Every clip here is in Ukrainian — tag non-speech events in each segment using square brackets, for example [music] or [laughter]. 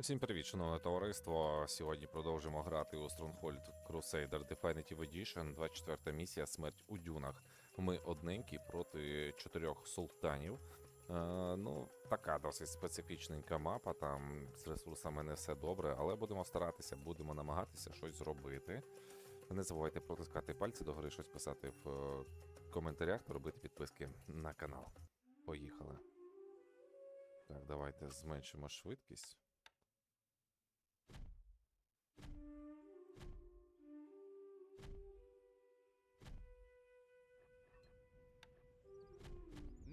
Всім привіт, шановне товариство. Сьогодні продовжимо грати у Stronghold Crusader Definitive Edition, 24 місія Смерть у дюнах. Ми одненькі проти чотирьох султанів. Е, ну, така досить специфічненька мапа. Там з ресурсами не все добре, але будемо старатися, будемо намагатися щось зробити. Не забувайте протискати пальці догори, щось писати в е, коментарях та робити підписки на канал. Поїхали. Так, давайте зменшимо швидкість.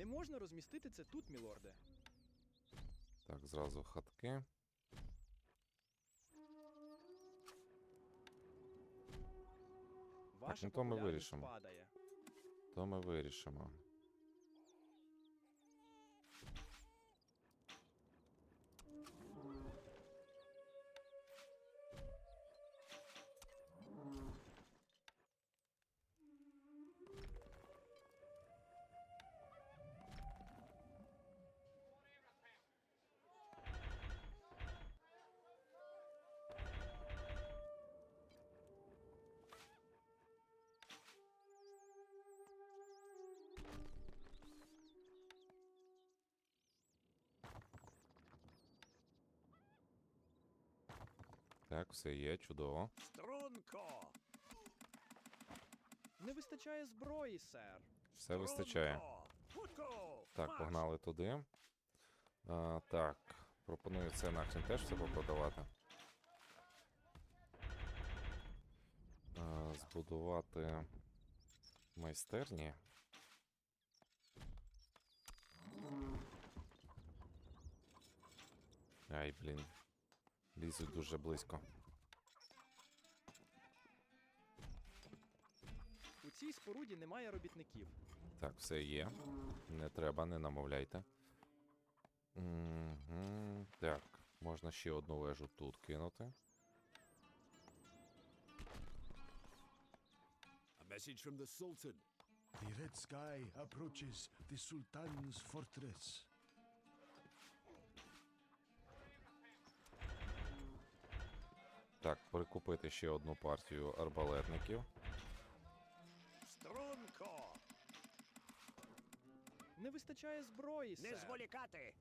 Не можна розмістити це тут, мілорде. Так, зразу хатки. Ваша ну то ми популярність вирішимо. падає. То ми вирішимо. Так, все є, чудово. Струнко! Не вистачає зброї, сер. Все вистачає. Хутко! Так, Марш! погнали туди. А, так, пропоную це нахрен теж все попродавати. А, збудувати майстерні. Ай, блін. Лізуть дуже близько. У цій споруді немає робітників. Так, все є. Не треба, не намовляйте. Угу. Так, можна ще одну вежу тут кинути. A message from the Sultan. The red sky approaches the Sultan's fortress. Так, прикупити ще одну партію арбалетників. Струнко! Не вистачає зброї, Не сер. зволікати!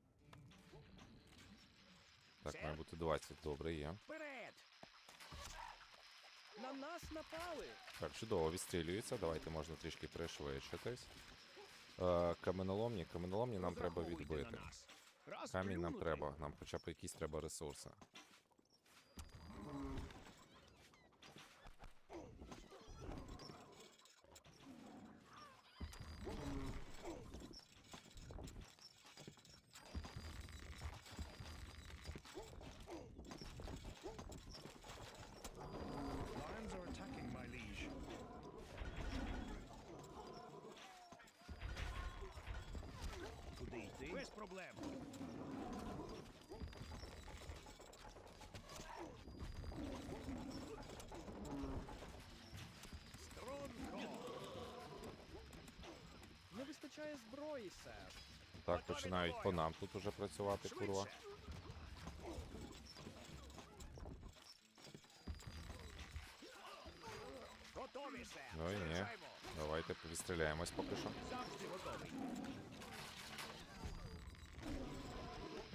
Так, має бути 20, добре є. Вперед! На нас напали. Так, чудово, відстрілюється. Давайте можна трішки пришвидшитись. Е, каменоломні, каменоломні нам треба відбити. на Камінь нам треба, нам хоча б якісь треба ресурси. Так, починають по нам тут уже працювати, курва. Ну і ні. Давайте відстріляємось поки що.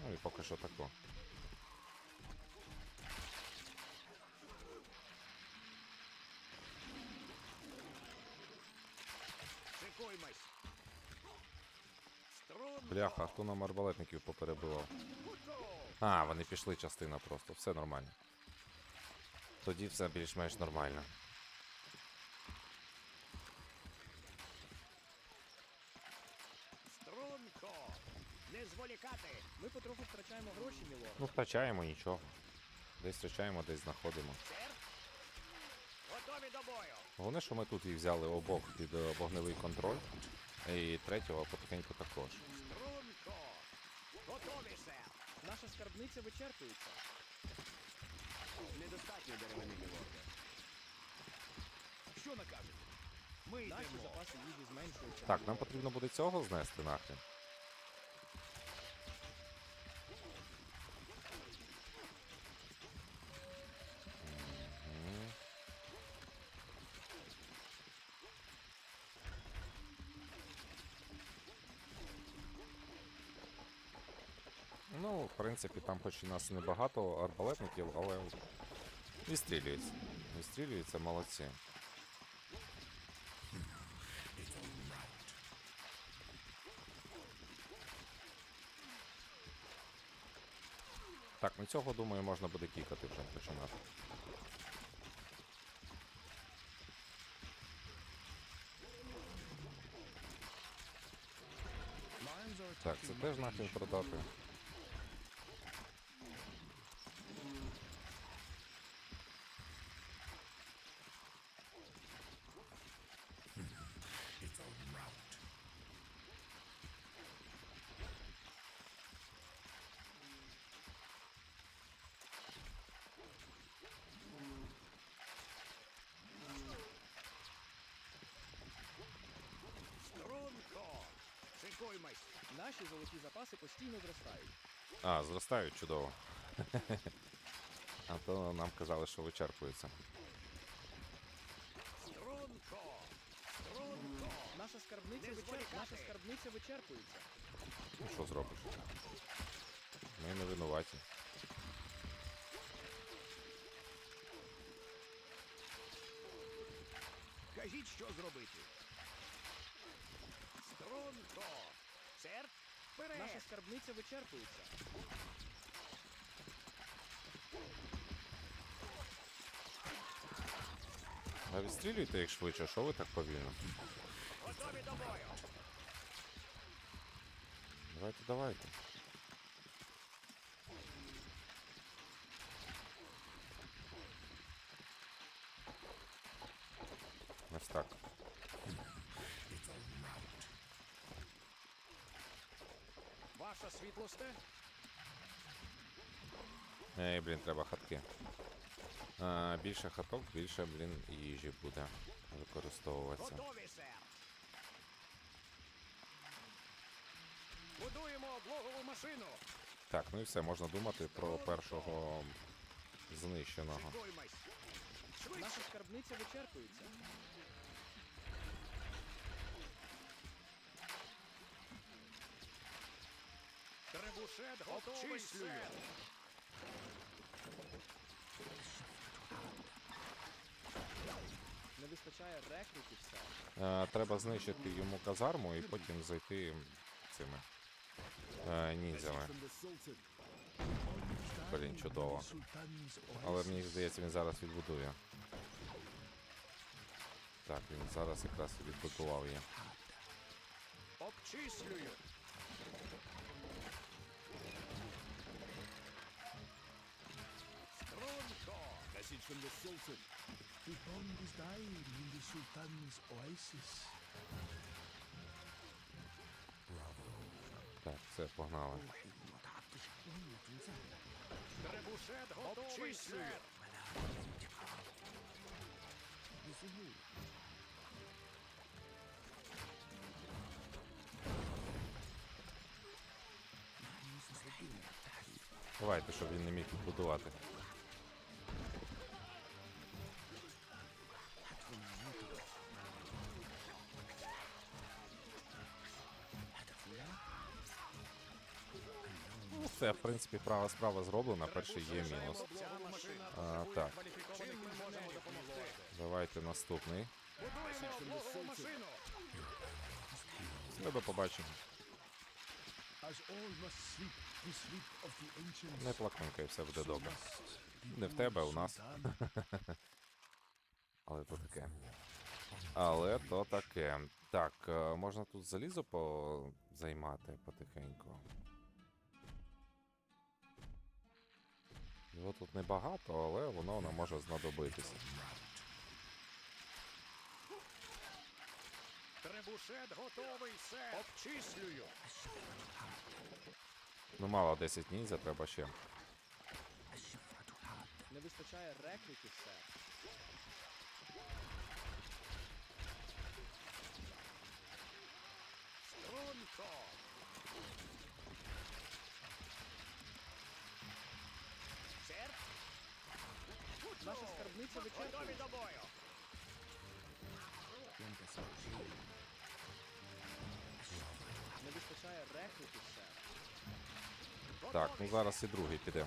Ну і поки що тако. Шикуймось. Струнко! Бляха, хто нам арбалетників поперебивав? А, вони пішли частина просто, все нормально. Тоді все більш-менш нормально. Струнко! Не зволікати! Ми потроху втрачаємо гроші, мілорде. Ну, втрачаємо нічого. Десь втрачаємо, десь знаходимо. Сер? Готові до бою! Головне, що ми тут і взяли обох під е, вогневий контроль. І третього потихеньку також. Струнко! Готові, сер! Наша скарбниця вичерпується. Недостатньо деревини, мілорде. Що накажете? Ми Наші йдемо. запаси їжі зменшуються. Так, нам потрібно буде цього знести нахрен. Принципі, там хоч і нас небагато арбалетників, але відстрілюється. Відстрілюється, молодці. Так, ну цього, думаю, можна буде кікати вже починати. Так, це теж нахрен продати. запаси постійно зростають. А, зростають чудово. [laughs] А то нам казали, що вичерпується. Струнко! Струнко! Наша скарбниця Не вичер... зволікати. Наша скарбниця вичерпується. Ну що зробиш? Ми не винуваті. Кажіть, що зробити. Струнко! Сер, вперед! Наша скарбниця вичерпується. А відстрілюйте їх швидше, що ви так повільно? Готові до бою! Давайте, давайте. Ось так. Ваша світлосте? Ей, блін, треба хатки. А, більше хаток, більше, блін, їжі буде використовуватися. Готові, сер! Будуємо облогову машину! Так, ну і все, можна думати про першого знищеного. Наша скарбниця вичерпується. Требушет готовий, Обчислюю. сер! Не вистачає рекрутів, сер. Е, треба знищити йому казарму і потім зайти цими е, ніндзями. Блін, чудово. Але мені здається, він зараз відбудує. Так, він зараз якраз відбудував її. Обчислюю! From the Sultan. The bomb is dying in the Sultan's oasis. Так, все, погнали. Требушет готовий, сер! Давайте, щоб він не міг відбудувати. Принципі, права справа зроблена, перший є мінус. А, так. Давайте наступний. The ancients. Не плакненько, і все буде добре. Не в тебе, а у нас. [laughs] Але то таке. Але то таке. Так, е, можна тут залізо позаймати потихеньку. Його тут небагато, але воно нам може знадобитися. Требушет готовий, сер! Обчислюю! Ну, мало 10 ніндзя, треба ще. Не вистачає рекрутів, сер. Струнко! Наша скарбниця Готові до бою! Не вистачає рекрутів, сер. Так, ну зараз і другий піде.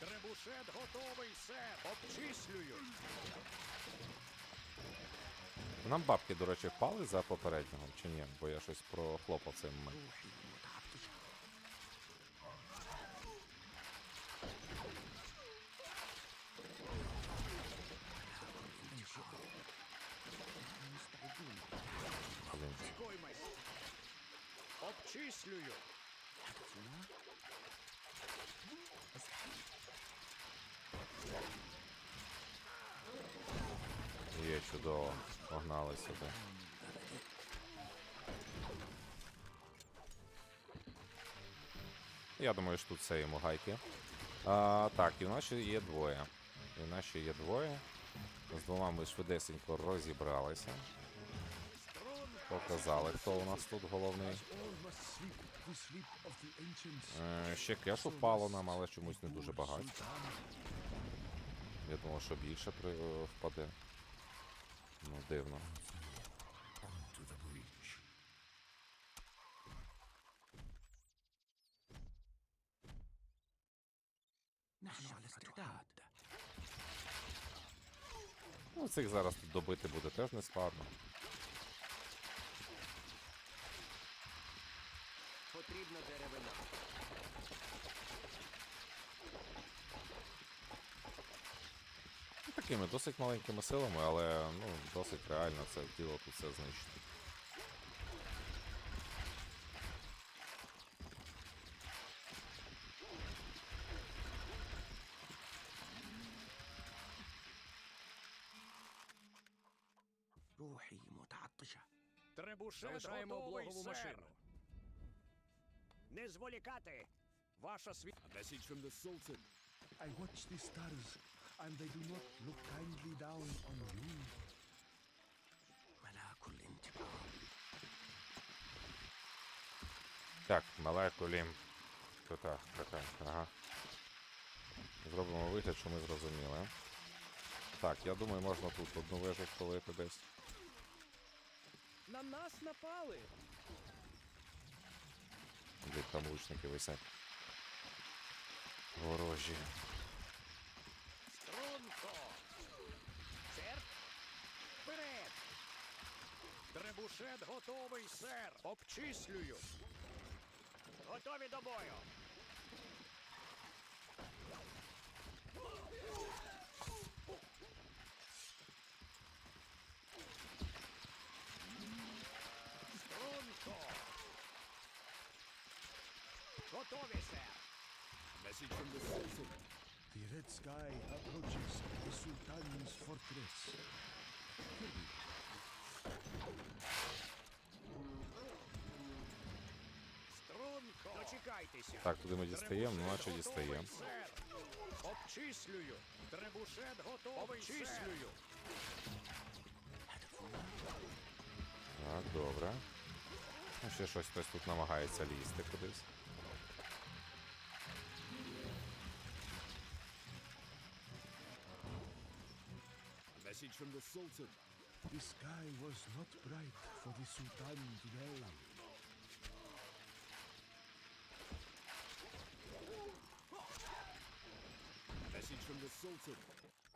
Требушет готовий, сер. Обчислюю. Нам бабки, до речі, впали за попереднього чи ні? Бо я щось прохлопав цей момент. Блін. Коймась. Обчислюю. Є чудово. Погнали сюди. Я думаю, що тут все йому гайки. А, так, і в нас ще є двоє. І в нас ще є двоє. З двома ми швидесенько розібралися. Показали, хто у нас тут головний. Е, ще кеш впало нам, але чомусь не дуже багато. Я думав, що більше при... е, впаде. Ну, дивно. Ну, цих зараз тут добити буде теж не складно. такими досить маленькими силами, але ну, досить реально це діло тут все знищити. Требуше Лишаємо облогову машину. Не зволікати! Ваша світ. Десять сонце. I watch the stars and they do not look kindly down on you. Так, молекулі. Кота, кота, ага. Зробимо вигляд, що ми зрозуміли. Так, я думаю, можна тут одну вежу впалити десь. На нас напали! Де там лучники висять. Ворожі. Струнко. Сер. Вперед. Требушет готовий, сер. Обчислюю. Готові до бою. Струнко. Готові, сер. Message from. The red sky approaches the Sultan's fortress. Струнко. Дочекайтеся. Так, туди ми дістаємо, ну наче Требушет дістаємо. Обчислюю. Требушет готовий, Обчислюю. Так, добре. Ну, ще щось хтось тут намагається лізти кудись. From the Sultan. The sky was not bright for the Sultan today. A message from the Sultan.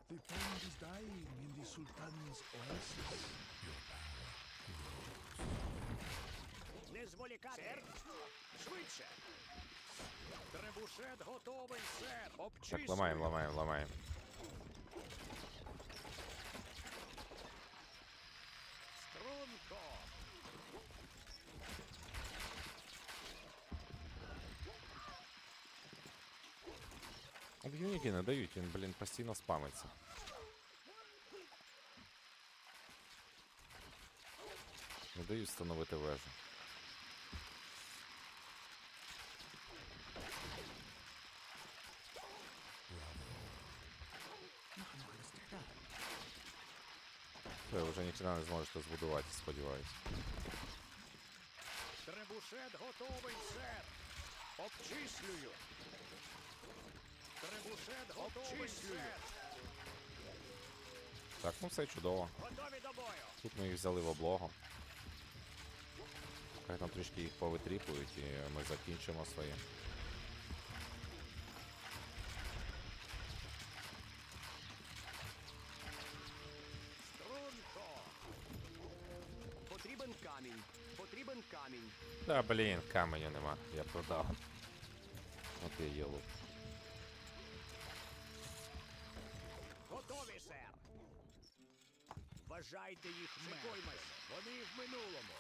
The pond is dying in the Sultan's oasis. Не зволікати. Сер. Швидше. Требушет готовий, сер. Обчислюю. Так, ламаємо, ламаємо, ламаємо. Струнко ніякі не дають, він, блін, постійно спамиться. Не дають встановити вежу. Все, вже ніхто не зможете збудувати, сподіваюсь. Требушет готовий, сер! Обчислюю! Требушет готовий. Так, ну все чудово. Готові до бою. Тут ми їх взяли в облогу. Хай там трішки їх повитріпують і ми закінчимо своє. Струнко! Потрібен камінь. Потрібен камінь. Та блін, каменю нема, я продав. От і є лук. Вважайте їх Шикуймось. Вони в минулому.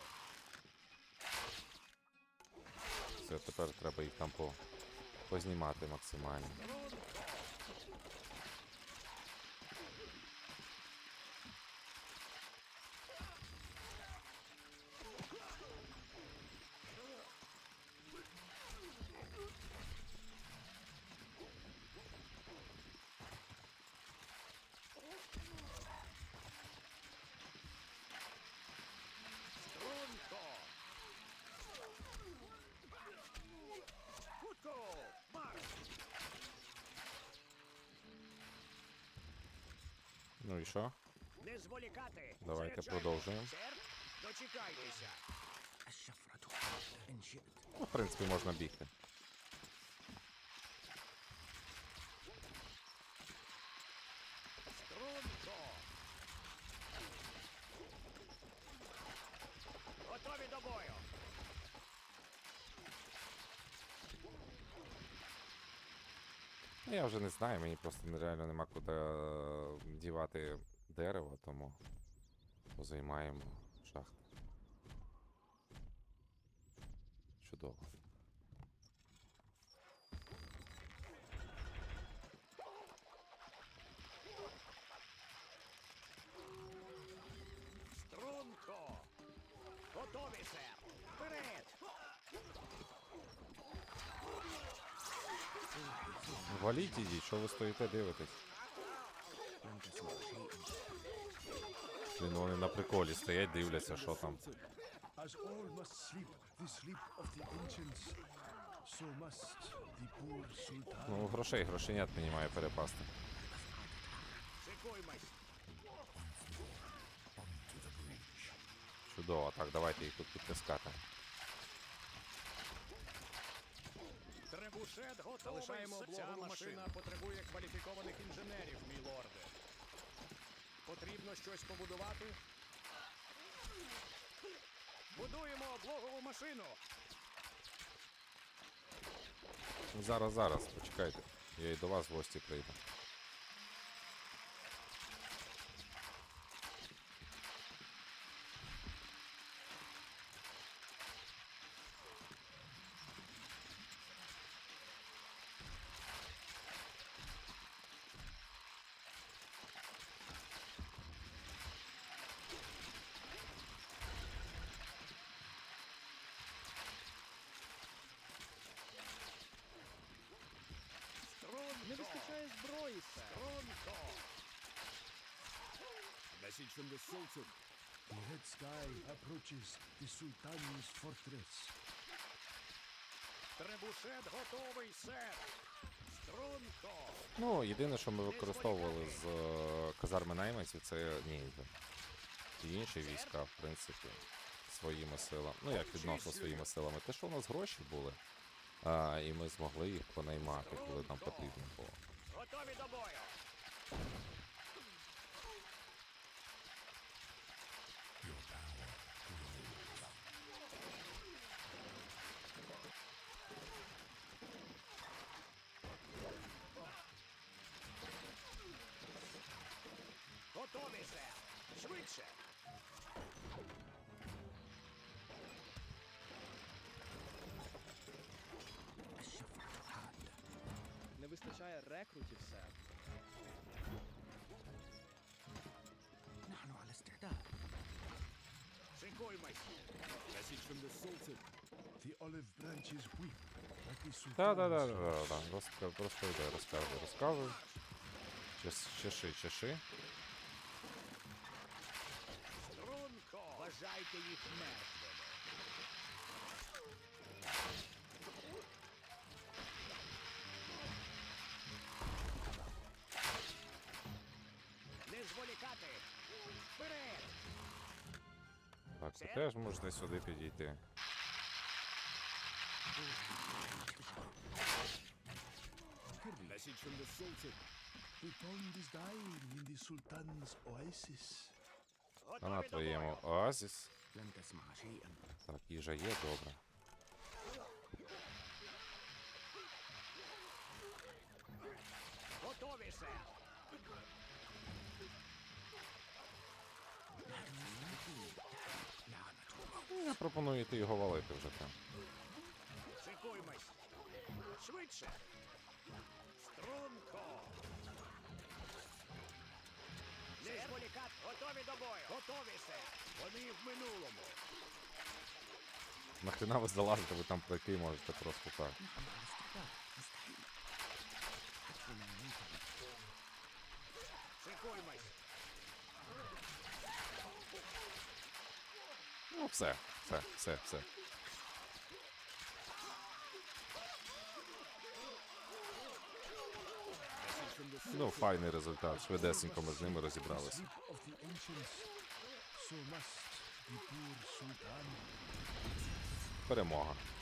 Все, тепер треба їх там по... познімати максимально. Струнко! Хутко! Марш! Ну і що? Не зволікати. Давайте продовжуємо. Ну, в принципі, можна бігти. Ну, я вже не знаю, мені просто нереально нема куди дівати дерево, тому позаймаємо шахти. Чудово. Струнко! Готові, сер! Вперед! Валіть її, що ви стоїте, дивитесь. Блін, вони на приколі стоять, дивляться, що там. As all must sleep the sleep of the ancients, so must the poor sultan. Ну, грошей, грошей грошенят мені має перепасти. Чудово, так, давайте їх тут підтискати. Требушет готовий. Залишаємо Ця облогу машина машина потребує кваліфікованих інженерів, мій лорде. Потрібно щось побудувати. Будуємо облогову машину. Ну, Зараз, зараз, почекайте. Я і до вас в гості прийду. Струнко! Не вистачає зброї, сер. Струнко! Message from the sultan. The red sky approaches the sultan's fortress. Требушет готовий, сер! Струнко! Ну, єдине, що ми використовували з е, казарми найманців, це ніндзя. І інші війська, в принципі, своїми силами. Ну, як відносно своїми силами. Те, що у нас гроші були, а, і ми змогли їх понаймати, коли нам потрібно було. Готові до бою! macie w sercu. نحن على استعداد Szynkuj, majster. Message from the Sultan. The olive branch is weak, like the sultan. Da, da, da, da, da, da. Rozka- rozkładaj, rozkładaj, rozkładaj. Cies- Cieszy, cieszy. теж можна сюди підійти. Message from the Sultan. Butond is dying in the Sultan's oasis. А на твоєму оазіс. Так, їжа є, добре. Готові, сер! Я пропоную йти його валити вже там. Шикуймось. Швидше. Струнко. Ліс готові до бою. Готові все. Вони в минулому. Нахрена ви залазите, ви там пройти можете просто так. Шикуймось. Ну, все, все, все, все. Ну, файний результат. Швидесенько ми з ними розібралися. Sleep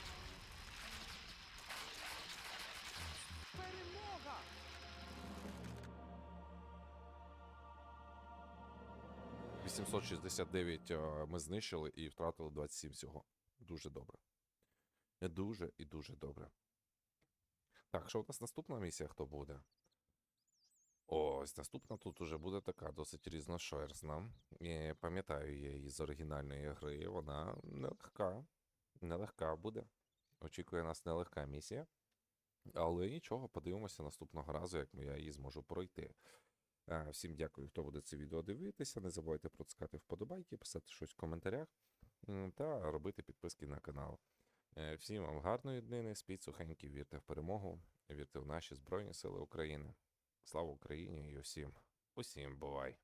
869 е, ми знищили і втратили 27 всього. Дуже добре. Дуже і дуже добре. Так, що у нас наступна місія хто буде? Ось, наступна тут уже буде така досить різношерстна. І пам'ятаю я її з оригінальної гри. Вона нелегка. Нелегка буде. Очікує нас нелегка місія. Але нічого, подивимося наступного разу, як я її зможу пройти. Е, Всім дякую, хто буде це відео дивитися. Не забувайте протискати вподобайки, писати щось в коментарях та робити підписки на канал. Е, Всім вам гарної днини, спіть сухенькі, вірте в перемогу, вірте в наші Збройні Сили України. Слава Україні і усім, усім бувай!